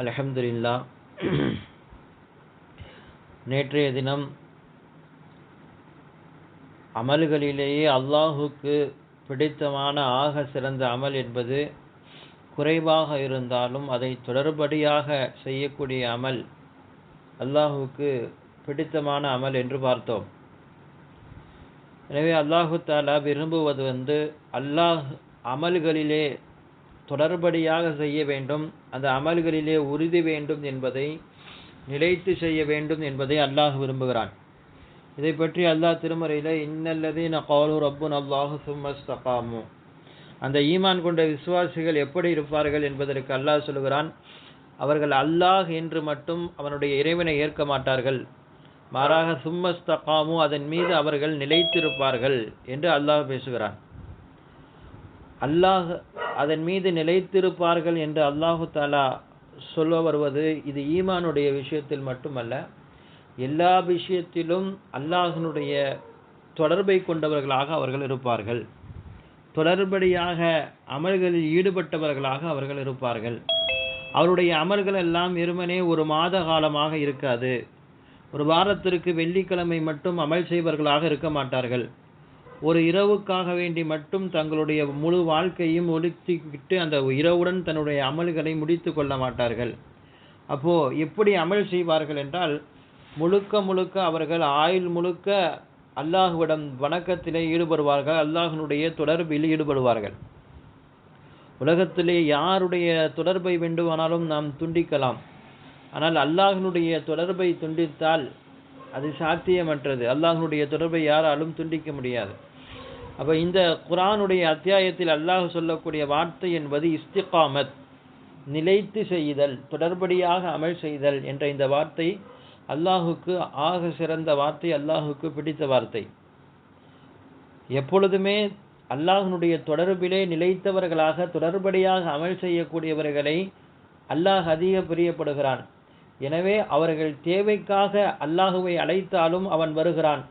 அல்ஹம்துலில்லா. நேற்றைய தினம் அமல்களிலேயே அல்லாஹுக்கு பிடித்தமான ஆக சிறந்த அமல் என்பது குறைவாக இருந்தாலும் அதை தொடர்படியாக செய்யக்கூடிய அமல் அல்லாஹுக்கு பிடித்தமான அமல் என்று பார்த்தோம். எனவே அல்லாஹு தாலா விரும்புவது வந்து அல்லாஹ் அமல்களிலே தொடர்படியாக செய்ய வேண்டும். அந்த அமல்களிலே உறுதி வேண்டும் என்பதை நிலைத்து செய்ய வேண்டும் என்பதை அல்லாஹ் விரும்புகிறான். இதை பற்றி அல்லாஹ் திருமறையில் இன்னல்லதீன காலு ரப்புன் அல்லாஹு சும்மஸ்தகாமு அந்த ஈமான் கொண்ட விசுவாசிகள் எப்படி இருப்பார்கள் என்பதற்கு அல்லாஹ் சொல்கிறான் அவர்கள் அல்லாஹ் என்று மட்டும் அவனுடைய இறைவனை ஏற்க மாட்டார்கள். மாறாக சும்மஸ்தகாமு அதன் மீது அவர்கள் நிலைத்திருப்பார்கள் என்று அல்லாஹ் பேசுகிறான். அல்லாஹ் அதன் மீது நிலைத்திருப்பார்கள் என்று அல்லாஹு தாலா சொல்ல வருவது இது ஈமானுடைய விஷயத்தில் மட்டுமல்ல எல்லா விஷயத்திலும் அல்லாஹனுடைய தொடர்பை கொண்டவர்களாக அவர்கள் இருப்பார்கள். தொடர்படியாக அமல்களில் ஈடுபட்டவர்களாக அவர்கள் இருப்பார்கள். அவருடைய அமல்கள் எல்லாம் வெறுமனே ஒரு மாத காலமாக இருக்காது. ஒரு வாரத்திற்கு வெள்ளிக்கிழமை மட்டும் அமல் செய்வர்களாக இருக்க மாட்டார்கள். ஒரு இரவுக்காக வேண்டி மட்டும் தங்களுடைய முழு வாழ்க்கையும் ஒடுக்கிவிட்டு அந்த இரவுடன் தன்னுடைய அமல்களை முடித்து கொள்ள மாட்டார்கள். அப்போ எப்படி அமல் செய்வார்கள் என்றால் முழுக்க முழுக்க அவர்கள் ஆயுள் முழுக்க அல்லாஹுவிடம் வணக்கத்திலே ஈடுபடுவார்கள் அல்லாஹனுடைய தொடர்பில் ஈடுபடுவார்கள். உலகத்திலே யாருடைய தொடர்பை வேண்டுமானாலும் நாம் துண்டிக்கலாம். ஆனால் அல்லாஹனுடைய தொடர்பை துண்டித்தால் அது சாத்தியமற்றது. அல்லாஹனுடைய தொடர்பை யாராலும் துண்டிக்க முடியாது. அப்போ இந்த குரானுடைய அத்தியாயத்தில் அல்லாஹ் சொல்லக்கூடிய வார்த்தை என்பது இஸ்திகாமத் நிலைத்து செய்தல் தொடர்படியாக அமல் செய்தல் என்ற இந்த வார்த்தை அல்லாஹுக்கு ஆக சிறந்த வார்த்தை அல்லாஹுக்கு பிடித்த வார்த்தை. எப்பொழுதுமே அல்லாஹனுடைய தொடர்பிலே நிலைத்தவர்களாக தொடர்படியாக அமல் செய்யக்கூடியவர்களை அல்லாஹ் அதிக பிரியப்படுகிறான். எனவே அவர்கள் தேவைக்காக அல்லாஹுவை அழைத்தாலும் அவன் வருகிறான்.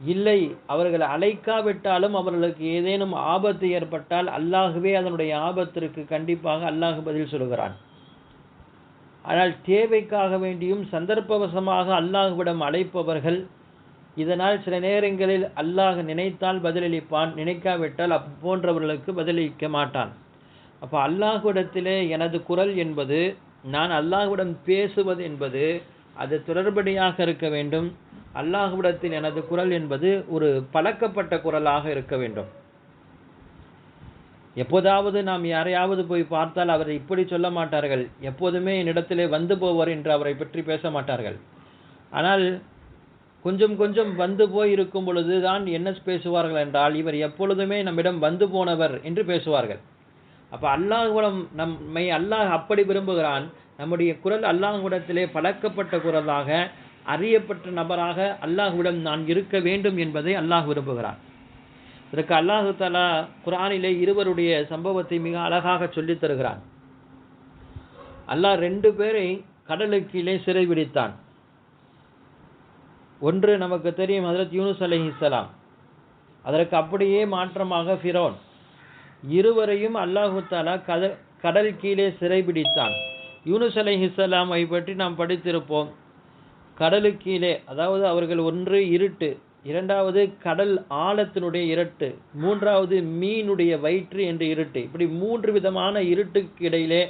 இல்லை அவர்கள் அழைக்காவிட்டாலும் அவர்களுக்கு ஏதேனும் ஆபத்து ஏற்பட்டால் அல்லாகவே அதனுடைய ஆபத்திற்கு கண்டிப்பாக அல்லாஹ் பதில் சொல்கிறான். ஆனால் தேவைக்காக வேண்டியும் சந்தர்ப்பவசமாக அல்லாஹுவிடம் அழைப்பவர்கள் இதனால் சில நேரங்களில் அல்லாஹ் நினைத்தால் பதிலளிப்பான் நினைக்காவிட்டால் அப்போன்றவர்களுக்கு பதிலளிக்க மாட்டான். அப்போ அல்லாஹுவிடத்திலே எனது குரல் என்பது நான் அல்லாஹுவிடம் பேசுவது என்பது அது தொடர்படியாக இருக்க வேண்டும். அல்லாஹுவிடத்தில் எனது குரல் என்பது ஒரு பழக்கப்பட்ட குரலாக இருக்க வேண்டும். எப்போதாவது நாம் யாரையாவது போய் பார்த்தால் அவர் இப்படி சொல்ல மாட்டார்கள். எப்போதுமே என்னிடத்திலே வந்து போவர் என்று அவரை பற்றி பேச மாட்டார்கள். ஆனால் கொஞ்சம் கொஞ்சம் வந்து போய் இருக்கும் பொழுது தான் என்ன பேசுவார்கள் என்றால் இவர் எப்பொழுதுமே நம்மிடம் வந்து போனவர் என்று பேசுவார்கள். அப்போ அல்லாஹுடம் நம்மை அல்லாஹ் அப்படி விரும்புகிறான். நம்முடைய குரல் அல்லாஹுடத்திலே பழக்கப்பட்ட குரலாக அறியப்பட்ட நபராக அல்லாஹுவிடம் நான் இருக்க வேண்டும் என்பதை அல்லாஹ் விரும்புகிறான். இதற்கு அல்லாஹு தாலா குரானிலே இருவருடைய சம்பவத்தை மிக அழகாக சொல்லித் தருகிறான். அல்லாஹ் ரெண்டு பேரை கடலுக்கு கீழே சிறைபிடித்தான் ஒன்று நமக்கு தெரியும் அதில் யூனுஸ் அலஹி இஸ்லாம் அதற்கு அப்படியே மாற்றமாக ஃபிரோன். இருவரையும் அல்லாஹு தாலா கத கடல் கீழே சிறைபிடித்தான் யூனுஸ் அலஹி இஸ்லாமை பற்றி நாம் படித்திருப்போம். கடலுக்கீழே அதாவது அவர்கள் ஒன்று இருட்டு இரண்டாவது கடல் ஆழத்தினுடைய இருட்டு மூன்றாவது மீனுடைய வயிற்று என்று இருட்டு. இப்படி மூன்று விதமான இருட்டுக்கு இடையிலே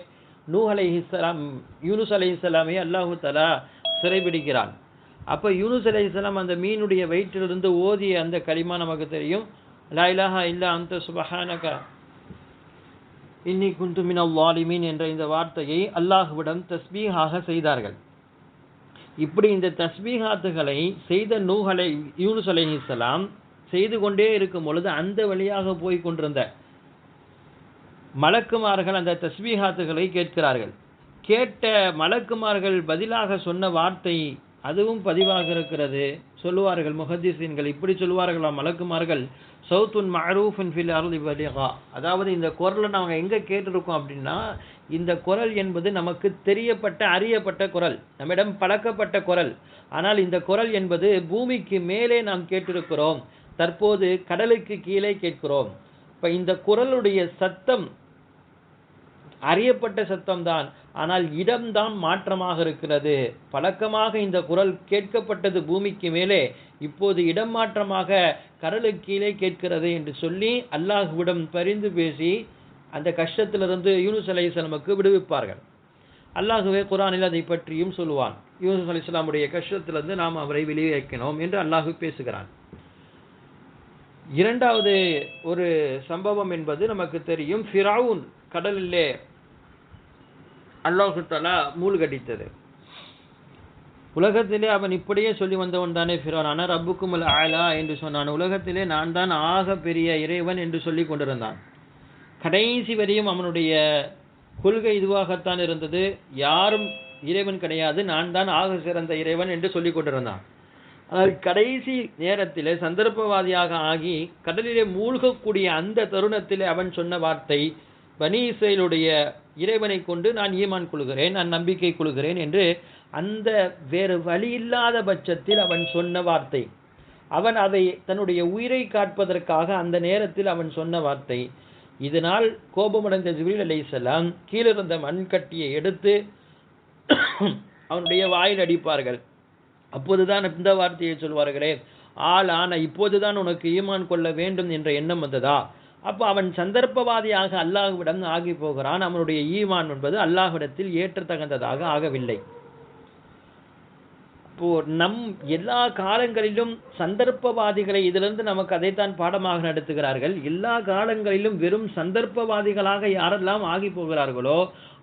நூ அலை இஸ்லாம் யூனுஸ் அலை அல்லாஹு தலா சிறைபிடிக்கிறான். அப்போ யூனுஸ் அலை இஸ்லாம் அந்த மீனுடைய வயிற்றிலிருந்து ஓதிய அந்த களிமா நமக்கு தெரியும். லாயிலாஹா இல்லா அந்த சுபஹானக. இன்னி குந்து அவ்வாலிமீன் என்ற இந்த வார்த்தையை அல்லாஹுவிடம் தஸ்பீகாக செய்தார்கள். இப்படி இந்த தஸ்பீகாத்துகளை செய்த நூகலை யூனுஸ் அலைஹிஸ்லாம் செய்து கொண்டே இருக்கும் பொழுது அந்த வழியாக போய் கொண்டிருந்த மலக்குமார்கள் அந்த தஸ்பீகாத்துகளை கேட்கிறார்கள். கேட்ட மலக்குமார்கள் பதிலாக சொன்ன வார்த்தை அதுவும் பதிவாக இருக்கிறது. சொல்லுவார்கள் முஹத்திசீன்கள் இப்படி சொல்லுவார்களாம் மலக்குமார்கள். சவுத்துன் மரூஃபின் ஃபில் அருள் வலிகா. அதாவது இந்த குரலை நாங்கள் எங்கே கேட்டிருக்கோம் அப்படின்னா இந்த குரல் என்பது நமக்கு தெரியப்பட்ட அறியப்பட்ட குரல். நம்மிடம் பழக்கப்பட்ட குரல். ஆனால் இந்த குரல் என்பது பூமிக்கு மேலே நாம் கேட்டிருக்கிறோம். தற்போது கடலுக்கு கீழே கேட்கிறோம். இப்போ இந்த குரலுடைய சத்தம் அறியப்பட்ட சத்தம்தான். ஆனால் இடம்தான் மாற்றமாக இருக்கிறது. பழக்கமாக இந்த குரல் கேட்கப்பட்டது பூமிக்கு மேலே. இப்போது இடம் மாற்றமாக கடலுக்கு கீழே கேட்கிறது என்று சொல்லி அல்லாஹுவிடம் பரிந்து பேசி அந்த கஷ்டத்திலிருந்து யூனுஸ் அலைஹிஸ்ஸலாமுக்கு விடுவிப்பார்கள். அல்லாஹுவே குரானில் அதை பற்றியும் சொல்லுவான் யூனுஸ் அலைஹிஸ்ஸலாமுடைய கஷ்டத்திலிருந்து நாம் அவரை வெளியேக்கினோம் என்று அல்லாஹு பேசுகிறான். இரண்டாவது ஒரு சம்பவம் என்பது நமக்கு தெரியும். ஃபிராவுன் கடலிலே அல்லாஹு தலா மூழ்கடித்தது உலகத்திலே அவன் இப்படியே சொல்லி வந்தவன் தானே ஃபிரோன். ஆனால் ரப்புக்கும் ஆலா என்று சொன்னான். உலகத்திலே நான் தான் ஆக பெரிய இறைவன் என்று சொல்லி கொண்டிருந்தான். கடைசி வரையும் அவனுடைய கொள்கை இதுவாகத்தான் இருந்தது. யாரும் இறைவன் கிடையாது. நான் தான் ஆக சிறந்த இறைவன் என்று சொல்லி கொண்டிருந்தான். ஆனால் கடைசி நேரத்திலே சந்தர்ப்பவாதியாக ஆகி கடலிலே மூழ்கக்கூடிய அந்த தருணத்திலே அவன் சொன்ன வார்த்தை பனி இஸ்ரேலுடைய இறைவனை கொண்டு நான் ஈமான் கொள்கிறேன் நான் நம்பிக்கை கொள்கிறேன் என்று அந்த வேறு வழி இல்லாத பட்சத்தில் அவன் சொன்ன வார்த்தை. அவன் அதை தன்னுடைய உயிரை காட்பதற்காக அந்த நேரத்தில் அவன் சொன்ன வார்த்தை. இதனால் கோபமடைந்த ஜிபிரில் அலைஹிஸ்ஸலாம் கீழிருந்த மண்கட்டியை எடுத்து அவனுடைய வாயில் அடிப்பார்கள். அப்போதுதான் இந்த வார்த்தையை சொல்வார்களே ஆள் ஆன இப்போதுதான் உனக்கு ஈமான் கொள்ள வேண்டும் என்ற எண்ணம் வந்ததா? அப்போ அவன் சந்தர்ப்பவாதியாக அல்லாஹுவிடம் ஆகி போகிறான். அவனுடைய ஈமான் என்பது அல்லாஹுவிடத்தில் ஏற்றத்தகுந்ததாக ஆகவில்லை. இப்போ நம் எல்லா காலங்களிலும் சந்தர்ப்பவாதிகளை இதிலிருந்து நமக்கு அதைத்தான் பாடமாக நடத்துகிறார்கள். எல்லா காலங்களிலும் வெறும் சந்தர்ப்பவாதிகளாக யாரெல்லாம் ஆகி போகிறார்களோ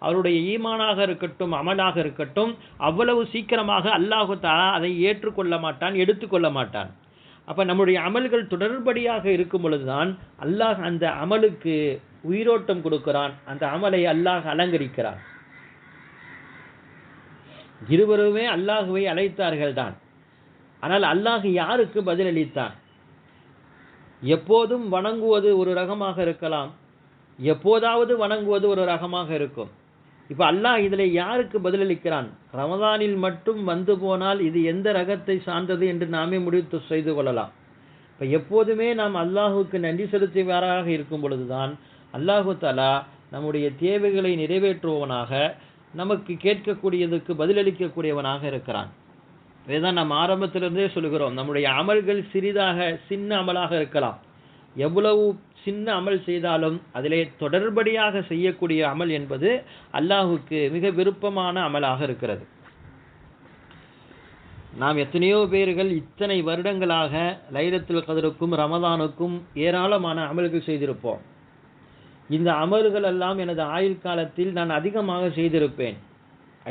அவருடைய ஈமானாக இருக்கட்டும் அமலாக இருக்கட்டும் அவ்வளவு சீக்கிரமாக அல்லாஹு தாலா அதை ஏற்றுக்கொள்ள மாட்டான் எடுத்துக்கொள்ள மாட்டான். அப்போ நம்முடைய அமல்கள் தொடர்படியாக இருக்கும் பொழுதுதான் அல்லாஹ் அந்த அமலுக்கு உயிரோட்டம் கொடுக்கிறான். அந்த அமலை அல்லாஹ் அலங்கரிக்கிறான். இருவருமே அல்லாஹுவை அழைத்தார்கள் தான் ஆனால் அல்லாஹ் யாருக்கு பதிலளித்தான்? எப்போதும் வணங்குவது ஒரு ரகமாக இருக்கலாம். எப்போதாவது வணங்குவது ஒரு ரகமாக இருக்கும். இப்போ அல்லாஹ் இதில் யாருக்கு பதிலளிக்கிறான்? ரமதானில் மட்டும் வந்து போனால் இது எந்த ரகத்தை சார்ந்தது என்று நாமே முடித்து செய்து கொள்ளலாம். இப்போ எப்போதுமே நாம் அல்லாஹுக்கு நன்றி செலுத்தியவராக இருக்கும் பொழுதுதான் அல்லாஹு தலா நம்முடைய தேவைகளை நிறைவேற்றுபவனாக நமக்கு கேட்கக்கூடியதுக்கு பதிலளிக்கக்கூடியவனாக இருக்கிறான். இதைதான் நாம் ஆரம்பத்திலிருந்தே சொல்கிறோம் நம்முடைய அமல்கள் சிறிதாக சின்ன அமலாக இருக்கலாம். எவ்வளவு சின்ன அமல் செய்தாலும் அதிலே தொடர்படியாக செய்யக்கூடிய அமல் என்பது அல்லாஹுக்கு மிக விருப்பமான அமலாக இருக்கிறது. நாம் எத்தனையோ பேர்கள் இத்தனை வருடங்களாக லைலத்துல் கதருக்கும் ரமதானுக்கும் ஏராளமான அமல்கள் செய்திருப்போம். இந்த அமல்கள் எல்லாம் எனது ஆயுள் காலத்தில் நான் அதிகமாக செய்திருப்பேன்.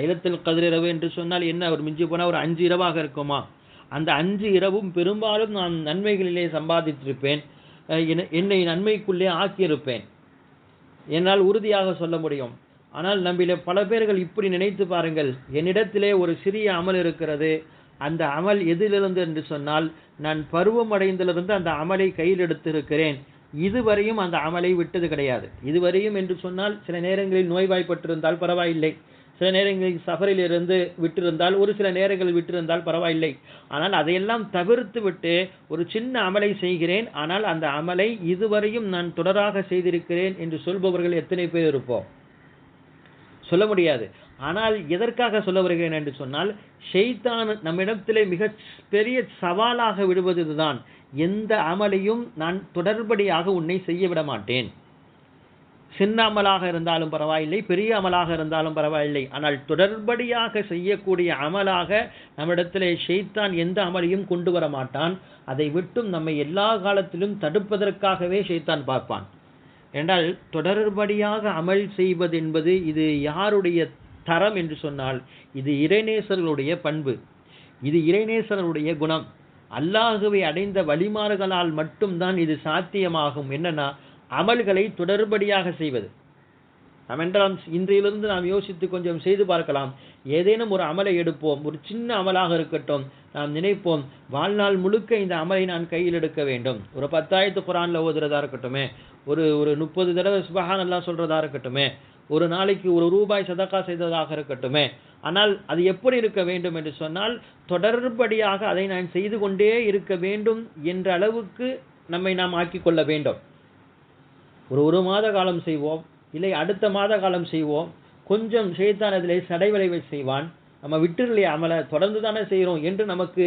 ஐலத்தில் கதிரிரவு என்று சொன்னால் என்ன ஒரு மிஞ்சி போனால் ஒரு அஞ்சு இரவாக இருக்குமா? அந்த அஞ்சு இரவும் பெரும்பாலும் நான் நன்மைகளிலே சம்பாதித்திருப்பேன். என்னை நன்மைக்குள்ளே ஆக்கியிருப்பேன். என்னால் உறுதியாக சொல்ல முடியும். ஆனால் நம்மில பல பேர்கள் இப்படி நினைத்து பாருங்கள். என்னிடத்திலே ஒரு சிறிய அமல் இருக்கிறது. அந்த அமல் எதிலிருந்து என்று சொன்னால் நான் பருவம் அடைந்திலிருந்து அந்த அமலை கையில் எடுத்திருக்கிறேன். இதுவரையும் அந்த அமலை விட்டது கிடையாது. இதுவரையும் என்று சொன்னால் சில நேரங்களில் நோய்வாய்ப்பட்டிருந்தால் பரவாயில்லை. சில நேரங்களில் சஃபரில் இருந்து விட்டிருந்தால் ஒரு சில நேரங்களில் விட்டிருந்தால் பரவாயில்லை. ஆனால் அதையெல்லாம் தவிர்த்து விட்டு ஒரு சின்ன அமலை செய்கிறேன். ஆனால் அந்த அமலை இதுவரையும் நான் தொடராக செய்திருக்கிறேன் என்று சொல்பவர்கள் எத்தனை பேர் இருப்போம்? சொல்ல முடியாது. ஆனால் எதற்காக சொல்ல வருகிறேன் என்று சொன்னால் ஷெய்தான் நம்மிடத்திலே மிக பெரிய சவாலாக விடுவது இதுதான். எந்த அமலையும் நான் தொடர்படியாக உன்னை செய்ய விட மாட்டேன். சின்ன அமலாக இருந்தாலும் பரவாயில்லை பெரிய அமலாக இருந்தாலும் பரவாயில்லை. ஆனால் தொடர்படியாக செய்யக்கூடிய அமலாக நம்மிடத்திலே ஷெய்தான் எந்த அமலையும் கொண்டு வர மாட்டான். அதை விட்டும் நம்மை எல்லா காலத்திலும் தடுப்பதற்காகவே ஷெய்தான் பார்ப்பான். என்றால் தொடர்படியாக அமல் செய்வது என்பது இது யாருடைய தரம் என்று சொன்னால் இது இறைநேசர்களுடைய பண்பு. இது இறைநேசர்களுடைய குணம். அல்லாஹுவை அடைந்த வழிமாறுகளால் மட்டும்தான் இது சாத்தியமாகும். என்னன்னா அமல்களை தொடர்படியாக செய்வது. நாம் என்றால் இன்றையிலிருந்து நாம் யோசித்து கொஞ்சம் செய்து பார்க்கலாம். ஏதேனும் ஒரு அமலை எடுப்போம் ஒரு சின்ன அமலாக இருக்கட்டும் நாம் நினைப்போம் வாழ்நாள் முழுக்க இந்த அமலை நான் கையில் எடுக்க வேண்டும். ஒரு பத்தாயிரத்து குரானில் ஓதுறதா இருக்கட்டுமே ஒரு ஒரு முப்பது தடவை சுபகான் எல்லாம் சொல்கிறதா இருக்கட்டுமே ஒரு நாளைக்கு ஒரு ரூபாய் சதக்கா செய்ததாக இருக்கட்டுமே. ஆனால் அது எப்படி இருக்க வேண்டும் என்று சொன்னால் தொடர்படியாக அதை நான் செய்து கொண்டே இருக்க வேண்டும் என்ற அளவுக்கு நம்மை நாம் ஆக்கிக்கொள்ள வேண்டும். ஒரு ஒரு மாத காலம் செய்வோம் இல்லை அடுத்த மாத காலம் செய்வோம். கொஞ்சம் செய்தான் அதிலே சடைவளைவை செய்வான். நம்ம விட்டுருலையே அமலை தொடர்ந்து தானே செய்கிறோம் என்று நமக்கு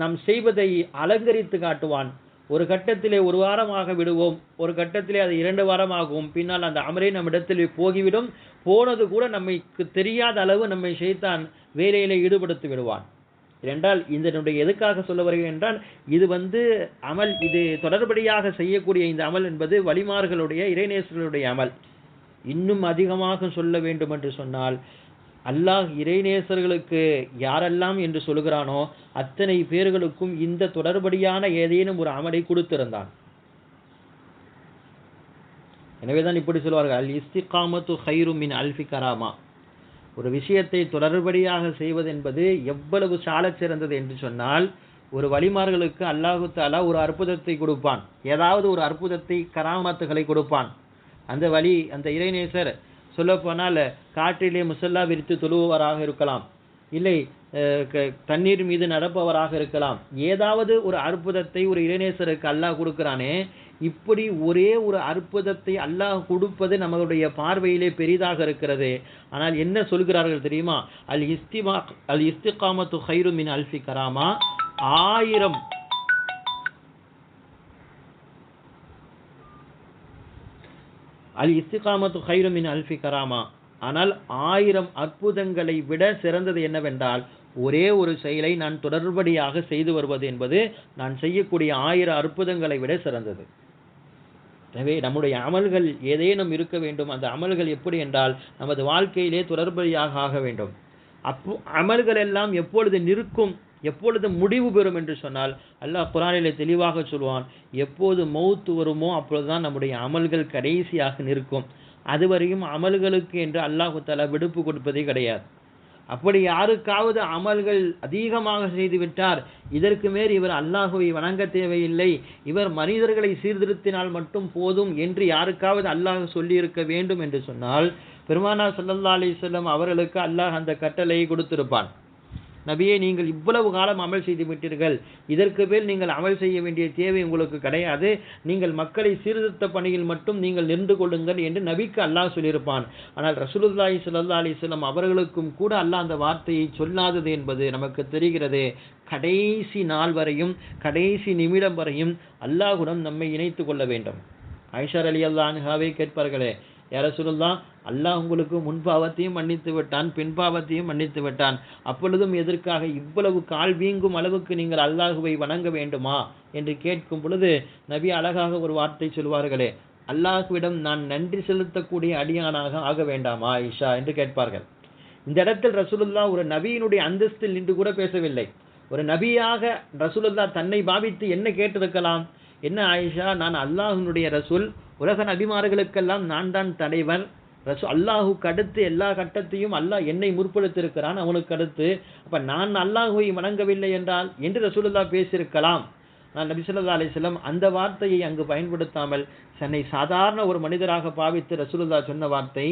நாம் செய்வதை அலங்கரித்து காட்டுவான். ஒரு கட்டத்திலே ஒரு வாரமாக விடுவோம் ஒரு கட்டத்திலே அது இரண்டு வாரமாகும். பின்னால் அந்த அமலே நம்மிடத்தில் போகிவிடும். போனது கூட நமக்கு தெரியாத அளவு நம்மை ஷைத்தான் வேலையிலே ஈடுபடுத்தி விடுவான். என்றால் இதனுடைய எதுக்காக சொல்ல வருகிறேன் என்றால் இது வந்து அமல் இது தொடர்படியாக செய்யக்கூடிய இந்த அமல் என்பது வழிமார்களுடைய இறைநேசர்களுடைய அமல். இன்னும் அதிகமாக சொல்ல வேண்டும் என்று சொன்னால் அல்லாஹ் இறைநேசர்களுக்கு யாரெல்லாம் என்று சொல்கிறானோ அத்தனை பேர்களுக்கும் இந்த தொடர்படியான ஏதேனும் ஒரு அமலை கொடுத்திருந்தான். எனவேதான் இப்படி சொல்வார்கள் அல் இஸ்திகாமத்து ஹைரு மின் அல்ஃபி கராமா. ஒரு விஷயத்தை தொடர்படியாக செய்வது என்பது எவ்வளவு சாலச் சிறந்தது என்று சொன்னால் ஒரு வழிமார்களுக்கு அல்லாஹு தாலா ஒரு அற்புதத்தை கொடுப்பான். ஏதாவது ஒரு அற்புதத்தை கராமத்துகளை கொடுப்பான். அந்த வழி அந்த இறைநேசர் சொல்லப்போனால் காற்றிலே முசல்லா விரித்து தொழுபவராக இருக்கலாம். இல்லை க- தண்ணீர் மீது நடப்பவராக இருக்கலாம். ஏதாவது ஒரு அற்புதத்தை ஒரு இளநேசருக்கு அல்லாஹ் கொடுக்கிறானே இப்படி ஒரே ஒரு அற்புதத்தை அல்லாஹ் கொடுப்பது நம்மளுடைய பார்வையிலே பெரிதாக இருக்கிறது. ஆனால் என்ன சொல்கிறார்கள் தெரியுமா? அல் இஸ்திமா அல் இஸ்திகாமத்து ஹைரு மின் அல்ஃபி கராமா. ஆயிரம் அல் இஸ்திகாமத்து ஹைரு மின் அல்ஃபி கராமா. ஆனால் ஆயிரம் அற்புதங்களை விட சிறந்தது என்னவென்றால் ஒரே ஒரு செயலை நான் தொடர்படியாக செய்து வருவது என்பது நான் செய்யக்கூடிய ஆயிரம் அற்புதங்களை விட சிறந்தது. எனவே நம்முடைய அமல்கள் ஏதேனும் இருக்க வேண்டும். அந்த அமல்கள் எப்படி என்றால் நமது வாழ்க்கையிலே தொடர்படியாக ஆக வேண்டும். அப்போ அமல்கள் எல்லாம் எப்பொழுது நிற்கும் எப்பொழுது முடிவு பெறும் என்று சொன்னால் அல்லாஹ் குரானிலே தெளிவாக சொல்வான் எப்போது மௌத்து வருமோ அப்பொழுதுதான் நம்முடைய அமல்கள் கடைசியாக நிற்கும். அதுவரையும் அமல்களுக்கு என்று அல்லாஹு தஆலா விடுப்பு கொடுப்பதே கிடையாது. அப்படி யாருக்காவது அமல்கள் அதிகமாக செய்துவிட்டார் இதற்கு மேல் இவர் அல்லாஹுவை வணங்க தேவையில்லை. இவர் மனிதர்களை சீர்திருத்தினால் மட்டும் போதும் என்று யாருக்காவது அல்லாஹ் சொல்லியிருக்க வேண்டும் என்று சொன்னால் பெருமானா சல்லல்லா அலைஹி அவர்களுக்கு அல்லாஹ் அந்த கட்டளையை கொடுத்திருப்பான். நபியே நீங்கள் இவ்வளவு காலம் அமல் செய்து விட்டீர்கள். இதற்கு மேல் நீங்கள் அமல் செய்ய வேண்டிய தேவை உங்களுக்கு கிடையாது. நீங்கள் மக்களை சீர்திருத்த பணியில் மட்டும் நீங்கள் நின்று கொள்ளுங்கள் என்று நபிக்கு அல்லாஹ் சொல்லியிருப்பான். ஆனால் ரசூலுல்லாஹி ஸல்லல்லாஹு அலைஹி அவர்களுக்கும் கூட அல்லாஹ் அந்த வார்த்தையை சொல்லாதது என்பது நமக்கு தெரிகிறது. கடைசி நாள் வரையும் கடைசி நிமிடம் வரையும் அல்லாஹுடன் நம்மை இணைத்து கொள்ள வேண்டும். ஐஷார் அலி அல்லாஹாவை கேட்பார்களே யார சொல்லலாம் அல்லாஹ் உங்களுக்கு முன்பாவத்தையும் மன்னித்து விட்டான் பின்பாவத்தையும் மன்னித்து விட்டான். அப்பொழுதும் எதற்காக இவ்வளவு கால் வீங்கும் அளவுக்கு நீங்கள் அல்லாஹுவை வணங்க வேண்டுமா என்று கேட்கும் பொழுது நபி அழகாக ஒரு வார்த்தை சொல்வார்களே அல்லாஹுவிடம் நான் நன்றி செலுத்தக்கூடிய அடியானாக ஆக வேண்டாமா ஆயிஷா என்று கேட்பார்கள். இந்த இடத்தில் ரசூலுல்லா ஒரு நபியினுடைய அந்தஸ்தில் நின்று கூட பேசவில்லை. ஒரு நபியாக ரசூலுல்லா தன்னை பாவித்து என்ன கேட்டிருக்கலாம்? என்ன ஆயிஷா நான் அல்லாஹினுடைய ரசூல் உலக நபிமார்களுக்கெல்லாம் நான் தான் தலைவர் ரசூ அல்லாஹுக்கு அடுத்து எல்லா கட்டத்தையும் அல்லாஹ் என்னை முற்படுத்தியிருக்கிறான் அவனுக்கு அடுத்து அப்போ நான் அல்லாஹுவை வணங்கவில்லை என்றால் என்று ரசூலுல்லா பேசியிருக்கலாம். நான் நபிசுல்லா அலிஸ்லம் அந்த வார்த்தையை அங்கு பயன்படுத்தாமல் சென்னை சாதாரண ஒரு மனிதராக பாவித்து ரசூலுல்லா சொன்ன வார்த்தை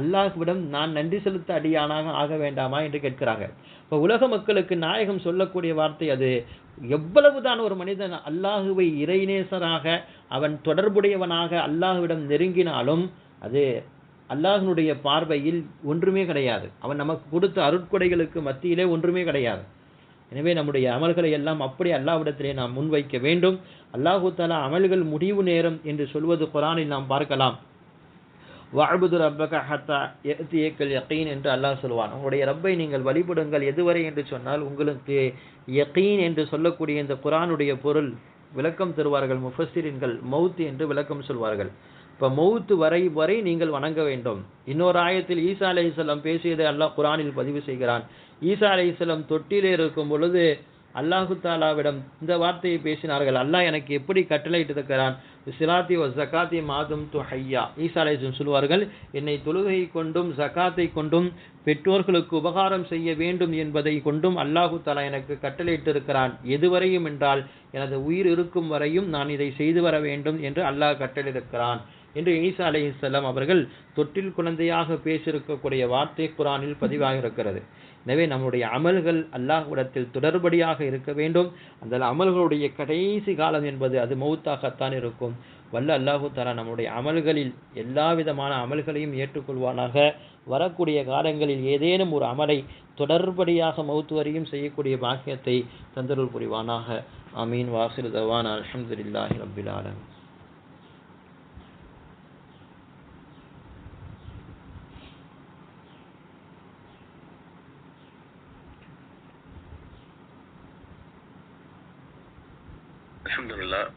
அல்லாஹ்விடம் நான் நன்றி செலுத்த அடியானாக ஆக வேண்டாமா? என்று கேட்கிறாங்க இப்போ உலக மக்களுக்கு நாயகம் சொல்லக்கூடிய வார்த்தை அது. எவ்வளவுதான் ஒரு மனிதன் அல்லாஹுவை இறைநேசராக அவன் தொடர்புடையவனாக அல்லாஹ்விடம் நெருங்கினாலும் அது அல்லாஹனுடைய பார்வையில் ஒன்றுமே கிடையாது. அவன் நமக்கு கொடுத்த அருட்கொடைகளுக்கு மத்தியிலே ஒன்றுமே கிடையாது. எனவே நம்முடைய அமல்களை எல்லாம் அப்படி அல்லாஹ்விடத்திலே நாம் முன்வைக்க வேண்டும். அல்லாஹு அமல்கள் முடிவு நேரம் என்று சொல்வது குரானில் நாம் பார்க்கலாம். வாழ்புது ரப்பக ஹத்தா யஅதியக்கல் யக்கீன் என்று அல்லாஹ் சொல்வான். உங்களுடைய ரப்பை நீங்கள் வழிபடுங்கள் எதுவரை என்று சொன்னால் உங்களுக்கு யக்கீன் என்று சொல்லக்கூடிய இந்த குரானுடைய பொருள் விளக்கம் தருவார்கள் முஃபசிரின்கள் மௌத் என்று விளக்கம் சொல்வார்கள். இப்போ மௌத்து வரை வரை நீங்கள் வணங்க வேண்டும். இன்னொரு ஆயத்தில் ஈசா அலைஹிஸ்ஸலாம் பேசியதை அல்லாஹ் குரானில் பதிவு செய்கிறான். ஈசா அலைஹிஸ்ஸலாம் தொட்டிலே இருக்கும் பொழுது அல்லாஹு தாலாவிடம் இந்த வார்த்தையை பேசினார்கள். அல்லாஹ் எனக்கு எப்படி கட்டளையிட்டிருக்கிறான் சிலாத்தி வ ஜக்காத்தி மாதும் து ஹையா. ஈசா அலைஹிஸ்ஸலாம் சொல்வார்கள் என்னை தொழுகை கொண்டும் ஜக்காத்தை கொண்டும் பெற்றோர்களுக்கு உபகாரம் செய்ய வேண்டும் என்பதை கொண்டும் அல்லாஹு தாலா எனக்கு கட்டளையிட்டிருக்கிறான் எதுவரையும் என்றால் எனது உயிர் இருக்கும் வரையும் நான் இதை செய்து வர வேண்டும் என்று அல்லாஹ் கட்டளையிட்டிருக்கிறான். என்று ஈசா அலைஹிஸ்ஸலாம் அவர்கள் தொட்டில் குழந்தையாக பேசியிருக்கக்கூடிய வார்த்தை குரானில் பதிவாக இருக்கிறது எனவே நம்முடைய அமல்கள் அல்லாஹ்விடத்தில் தொடர்படியாக இருக்க வேண்டும். அந்த அமல்களுடைய கடைசி காலம் என்பது அது மௌத்தாகத்தான் இருக்கும். வல்ல அல்லாஹு தாலா நம்முடைய அமல்களில் எல்லா விதமான அமல்களையும் ஏற்றுக்கொள்வானாக. வரக்கூடிய காலங்களில் ஏதேனும் ஒரு அமலை தொடர்படியாக மௌத்து வரையும் செய்யக்கூடிய பாக்கியத்தை தந்தருள் புரிவானாக. அமீன் வாசில் தவான். அலமதுல்லாஹி ரப்பில் الحمد لله.